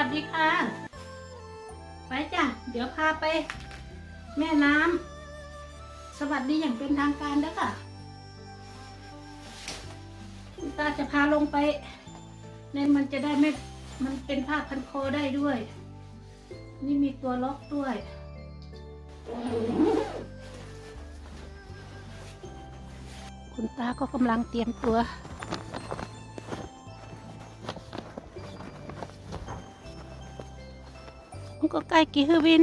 สวัสดีค่ะ ไปจ้ะ เดี๋ยวพาไป แม่น้ำ สวัสดีอย่างเป็นทางการเด้อค่ะคุณตาจะพาลงไปในมันจะได้ไม่ มันเป็นผ้าพันคอได้ด้วย นี่มีตัวล็อกด้วยคุณตาก็กำลังเตรียมตัว มันก็ใกล้กี่ฮือวิน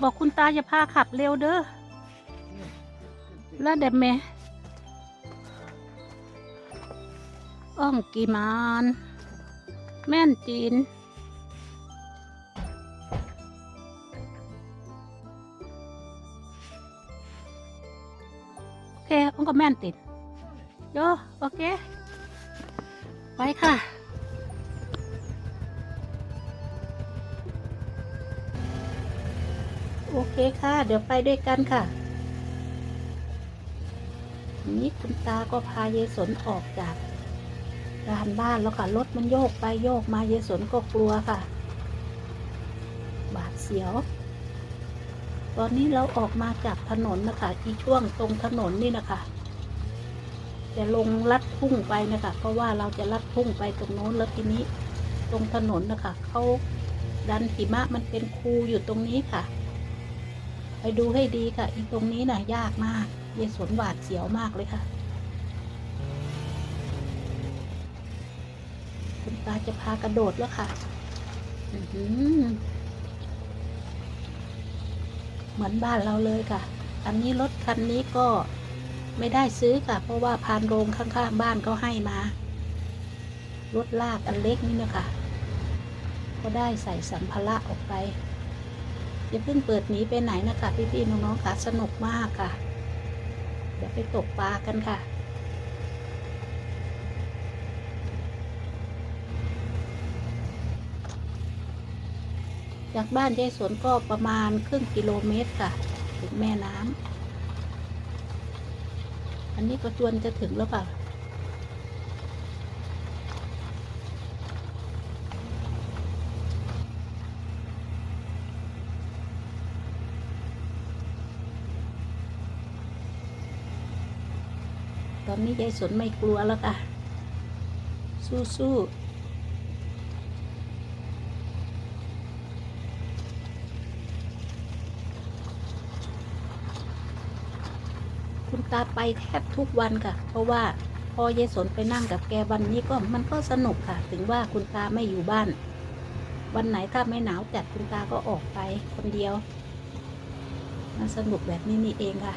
บอกคุณตาอย่าพาขับเร็วเด้อแล้วเด็บแม่อ้องกีมาน แม่นจีนโอเคอ้องก็แม่นติดโยโอเค ไปค่ะ โอเคค่ะ เดี๋ยวไปด้วยกันค่ะ นี่คุณตาก็พาเยสนออกจากลานบ้านแล้วค่ะ รถมันโยกไปโยกมาเยสนก็กลัวค่ะ บาดเสียว ตอนนี้เราออกมาจากถนนนะคะที่ช่วงตรงถนนนี่นะคะ จะลงลัดทุ่งไปนะคะ เพราะว่าเราจะลัดทุ่งไปตรงโน้นแล้วทีนี้ ตรงถนนนะคะเขาดันหิมะมันเป็นคูอยู่ตรงนี้ค่ะ ไปดูให้ดีค่ะ อีกตรงนี้น่ะ ยากมากเยายสนหวาดเสียวมากเลยค่ะ คุณตาจะพากระโดดแล้วค่ะเหมือนบ้านเราเลยค่ะ อันนี้รถคันนี้ก็ไม่ได้ซื้อค่ะ เพราะว่าพานโรงข้างๆบ้านเขาให้มา รถลากอันเล็กนี่นะคะ ก็ได้ใส่สัมภาระออกไป อย่าเพิ่งเปิดหนีไปไหนนะคะ พี่ๆน้องๆค่ะสนุกมากค่ะ เดี๋ยวไปตกปลากันค่ะจากบ้านยายสวนก็ประมาณครึ่งกิโลเมตรค่ะ ถึงแม่น้ำอันนี้ก็จวนจะถึงแล้วเปล่า ตอนนี้ยายสนไม่กลัวแล้วค่ะ สู้ๆคุณตาไปแทบทุกวันค่ะ เพราะว่าพอยายสนไปนั่งกับแกวันนี้ก็มันก็สนุกค่ะ ถึงว่าคุณตาไม่อยู่บ้าน วันไหนถ้าไม่หนาวจัดคุณตาก็ออกไปคนเดียว มันสนุกแบบนี้นี่เองค่ะ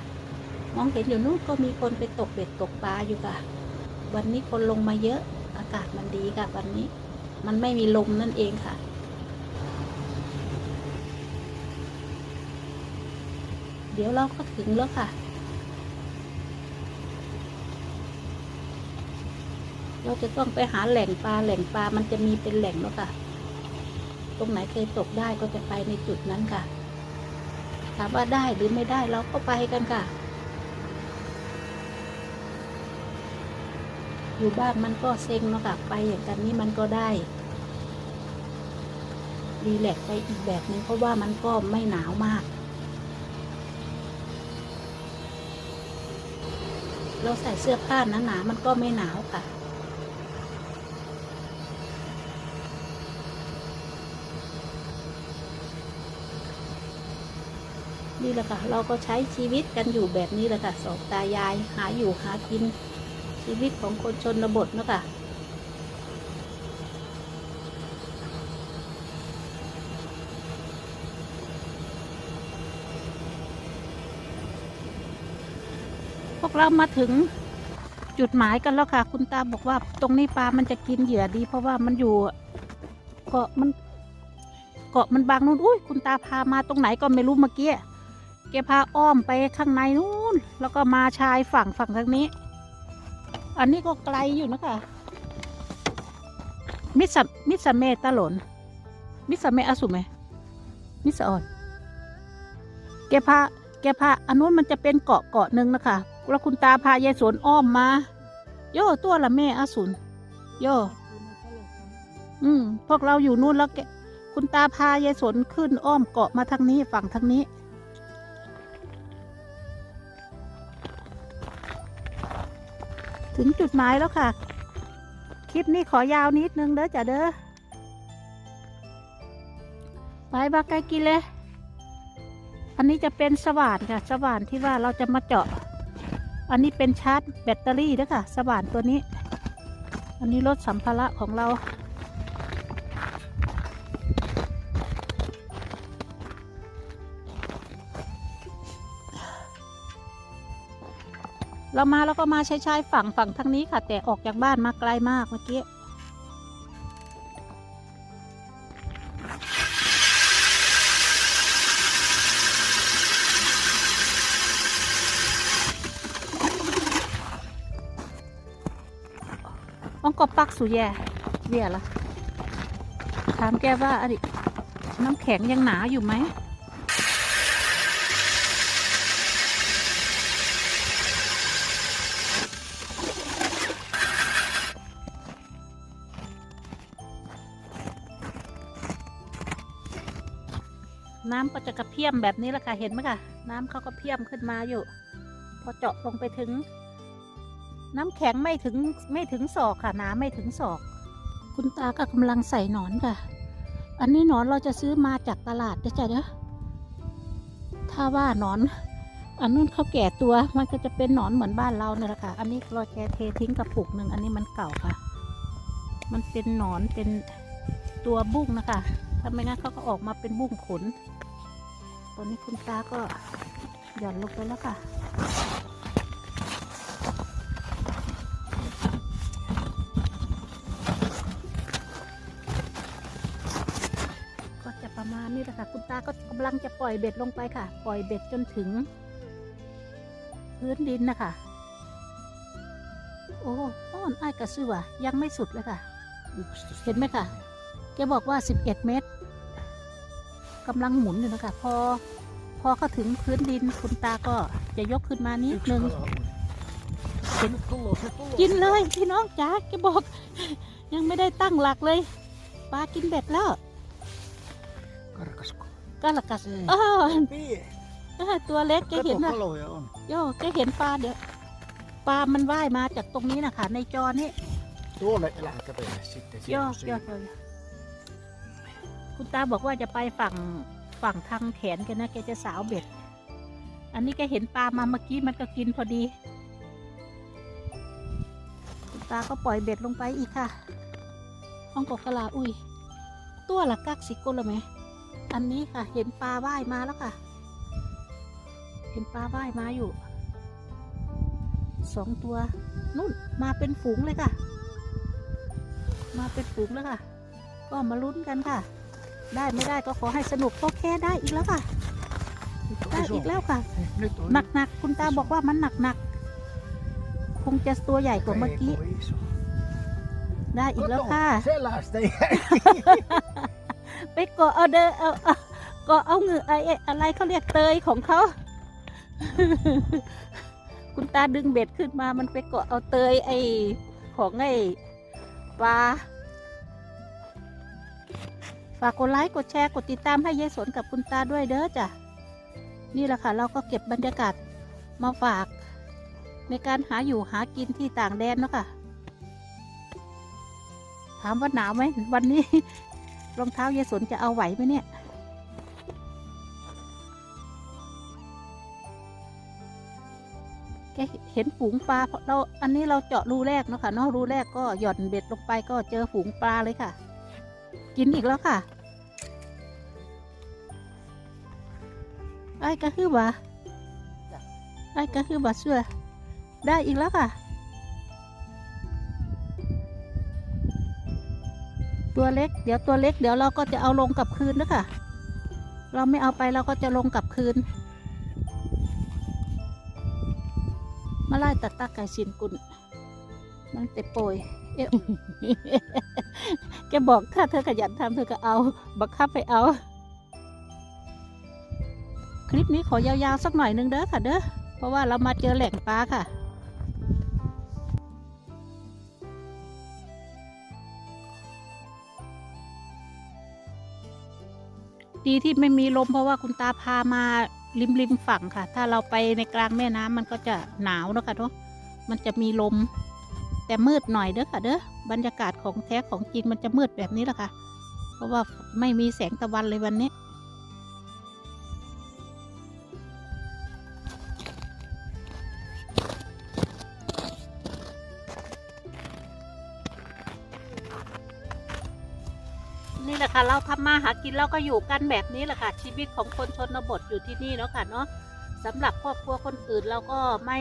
มองเห็นอยู่นู้นก็มีคนไปตกเบ็ดตกปลาอยู่ค่ะ วันนี้คนลงมาเยอะ อากาศมันดีค่ะวันนี้ มันไม่มีลมนั่นเองค่ะเดี๋ยวเราก็ถึงแล้วค่ะ เราจะต้องไปหาแหล่งปลาแหล่งปลา มันจะมีเป็นแหล่งแล้วค่ะ ตรงไหนเคยตกได้ก็จะไปในจุดนั้นค่ะ ถามว่าได้หรือไม่ได้เราก็ไปกันค่ะ อยู่บ้านมันก็เซ็งเนาะค่ะไปอย่างกันนี้มันก็ได้รีแลกไปอีกแบบหนึ่งเพราะว่ามันก็ไม่หนาวมาก เราใส่เสื้อผ้าหนาๆมันก็ไม่หนาวค่ะ นี่แหละค่ะ เราก็ใช้ชีวิตกันอยู่แบบนี้แหละค่ะสองตายายหาอยู่หากิน ชีวิตของคนชนบทเนอะคะพวกเรามาถึงจุดหมายกันแล้วค่ะ คุณตาบอกว่าตรงนี้ปลามันจะกินเหยื่อดี เพราะว่ามันอยู่เกาะมันเกาะมันบางนู่นอุ้ยคุณตาพามาตรงไหนก็ไม่รู้เมื่อกี้แกพาอ้อมไปข้างในนู่น แล้วก็มาชายฝั่งฝั่งทางนี้ อันนี้ก็ไกลอยู่นะคะ มิสมิสเมตะหลน มิสเมอสุไหมมิสอ่อนแกพาแกพาอันนู้นมันจะเป็นเกาะเกาะหนึ่งนะคะ แล้วคุณตาพายายสวนอ้อมมา โย่ตัวละแม่อสุน โยอืม พวกเราอยู่นู่นแล้วแกคุณตาพายายสนขึ้นอ้อมเกาะมาทางนี้ฝั่งทางนี้ ถึงจุดหมายแล้วค่ะ คลิปนี้ขอยาวนิดนึงเด้อจ้ะเด้อไปบาไกกินเลย อันนี้จะเป็นสว่านค่ะ สว่านที่ว่าเราจะมาเจาะ อันนี้เป็นชาร์จแบตเตอรี่ด้วยค่ะ สว่านตัวนี้ อันนี้รถสัมภาระของเรา เรามาแล้วก็มาใช้ชายฝั่งฝั่งทางนี้ค่ะ แต่ออกจากบ้านมาไกลมากเมื่อกี้องก็ปักสุแย่เวียละถามแกว่าอดิน้ำแข็งยังหนาอยู่ไหม น้ำก็จะกระเพี้ยมแบบนี้แหละค่ะ เห็นไหมคะน้ำเขาก็เพี้ยมขึ้นมาอยู่ พอเจาะลงไปถึง น้ำแข็งไม่ถึงไม่ถึงศอกค่ะ น้ำไม่ถึงศอก คุณตาก็กำลังใส่หนอนค่ะ อันนี้หนอนเราจะซื้อมาจากตลาดนะจ๊ะเด้อถ้าว่าหนอนอันนู้นเขาแก่ตัวมันก็จะเป็นหนอนเหมือนบ้านเราเนี่ยแหละค่ะ อันนี้เราแกเททิ้งกระปุกหนึ่งอันนี้มันเก่าค่ะ มันเป็นหนอนเป็นตัวบุ้งนะคะ ถ้าไม่งั้นเขาก็ออกมาเป็นบุ้งขน ตอนนี้คุณตาก็หย่อนลงไปแล้วค่ะก็จะประมาณนี้แหละค่ะ คุณตาก็กำลังจะปล่อยเบ็ดลงไปค่ะ ปล่อยเบ็ดจนถึง พื้นดินนะคะ โอ้อ้อนอ้ายกระซือว่ะยังไม่สุดเลยค่ะ เห็นไหมค่ะแกบอกว่า 11 เมตร กำลังหมุนอยู่นะคะ พอ พอเข้าถึงพื้นดินคุณตาก็จะยกขึ้นมานิดนึงเห็นกินเลยพี่น้องจ๋าแกบอก ยังไม่ได้ตั้งหลักเลยปลากินเบ็ดแล้ว Karkasko. ก็ละกัส Mm. อ้าว Pie. เออตัวเล็กแกเห็น Kato นะ kaloja on. โยแกเห็นปลาเดี๋ยวปลามันว่ายมาจากตรงนี้นะคะในจอนี่ Tuolle elää kävele sitten โย siellä โย on โยโย คุณตาบอกว่าจะไปฝั่งฝั่งทางแขนกันนะ แกจะสาวเบ็ด อันนี้แกเห็นปลามาเมื่อกี้มันก็กินพอดี คุณตาก็ปล่อยเบ็ดลงไปอีกค่ะห้องกกกะลาอุ้ย ตัวละกักสิกุละไหม อันนี้ค่ะ เห็นปลาว่ายมาแล้วค่ะ เห็นปลาว่ายมาอยู่ สองตัวนู่นมาเป็นฝูงเลยค่ะ มาเป็นฝูงแล้วค่ะ ก็มาลุ้นกันค่ะ ได้ไม่ได้ก็ขอให้สนุกโอเคได้อีกแล้วค่ะ ได้อีกแล้วค่ะ Nyt on หนักหนักๆคุณตาบอกว่ามันหนักหนักๆคงจะตัวใหญ่กว่าเมื่อกี้ Ei, iso. ได้อีกแล้ว Kato, ค่ะ selästä jäi. ไปเกาะเอาเดอเอาเอาเกาะเอาเหงือไอ้ไอ้อะไรเขาเรียกเตยของเขาคุณตาดึงเบ็ดขึ้นมา มันไปเกาะเอาเตยไอ้ของไอ้ปลาฝากกดไลค์กดแชร์กดติดตามให้ยายสนกับคุณตาด้วยเด้อจ้ะนี่แหละค่ะ เราก็เก็บบรรยากาศมาฝาก ในการหาอยู่หากินที่ต่างแดนเนาะค่ะ ถามว่าหนาวไหมวันนี้ รองเท้ายายสนจะเอาไหวไหมเนี่ยแกเห็นฝูงปลาเราะเราอันนี้เราเจาะรูแรกเนาะค่ะเนาะรูแรกก็หย่อนเบ็ดลงไปก็เจอฝูงปลาเลยค่ะ กินอีกแล้วค่ะ ไอ้กระฮือบ่าไอ้กระฮือบ่าเชื่อได้อีกแล้วค่ะ ตัวเล็ก เดี๋ยวตัวเล็ก เดี๋ยวเราก็จะเอาลงกลับคืนนะค่ะ เราไม่เอาไปเราก็จะลงกลับคืน มาไล่ตัดตาไก่สินกุลมันเตะโปยเอ๊ะแกบอกถ้าเธอขยันทำเธอก็เอา บังคับไปเอา คลิปนี้ขอยาวๆสักหน่อยนึงเด้อค่ะเด้อ เพราะว่าเรามาเจอแหล่งปลาค่ะ ดีที่ไม่มีลมเพราะว่าคุณตาพามาริมริมฝั่งค่ะ ถ้าเราไปในกลางแม่น้ำมันก็จะหนาวนะค่ะทุกมันจะมีลม แต่มืดหน่อยเด้อค่ะเด้อ บรรยากาศของแท้ของจีนมันจะมืดแบบนี้แหละค่ะ เพราะว่าไม่มีแสงตะวันเลยวันนี้ นี่แหละค่ะ เราทำมาหากินเราก็อยู่กันแบบนี้แหละค่ะ ชีวิตของคนชนบทอยู่ที่นี่เนาะค่ะเนาะสำหรับครอบครัวคนอื่นเราก็ไม่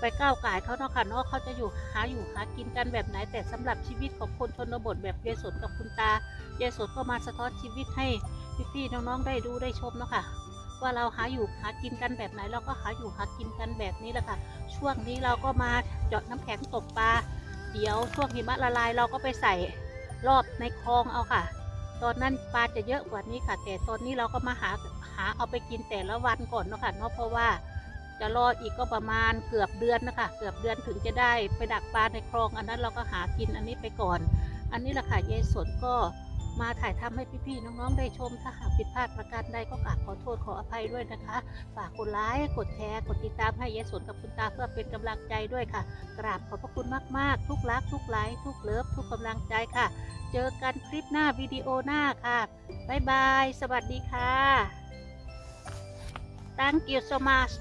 ไปก้าวไก่เขาเนาะค่ะเนาะเขาจะอยู่หาอยู่หากินกันแบบไหน แต่สำหรับชีวิตของคนชนบทแบบยายสนกับคุณตายายสนก็มาสะท้อนชีวิตให้พี่ๆน้องๆได้ดูได้ชมเนาะค่ะว่าเราหาอยู่หากินกันแบบไหนเราก็หาอยู่หากินกันแบบนี้แหละค่ะ ช่วงนี้เราก็มาเจาะน้ำแข็งตกปลาเดี๋ยวช่วงหิมะละลายเราก็ไปใส่รอบในคลองเอาค่ะ ตอนนั้นปลาจะเยอะกว่านี้ค่ะ แต่ตอนนี้เราก็มาหาหาเอาไปกินแต่ละวันก่อนเนาะค่ะเนาะเพราะว่าจะรออีกก็ประมาณเกือบเดือนนะคะ เกือบเดือนถึงจะได้ไปดักปลาในคลอง อันนั้นเราก็หากินอันนี้ไปก่อน อันนี้แหละค่ะยายสนก็ มาถ่ายทำให้พี่ๆน้องๆได้ชม ถ้าหากผิดพลาดประการใดก็กราบขอโทษขออภัยด้วยนะคะ ฝากกดไลค์กดแชร์ กดติดตามให้ยายสนกับคุณตาเพื่อเป็นกำลังใจด้วยค่ะ กราบขอบพระคุณมากๆ ทุกรักทุกไลค์ทุกเลิฟทุกกำลังใจค่ะ เจอกันคลิปหน้าวิดีโอหน้าค่ะบ๊ายบายสวัสดีค่ะ Thank you so much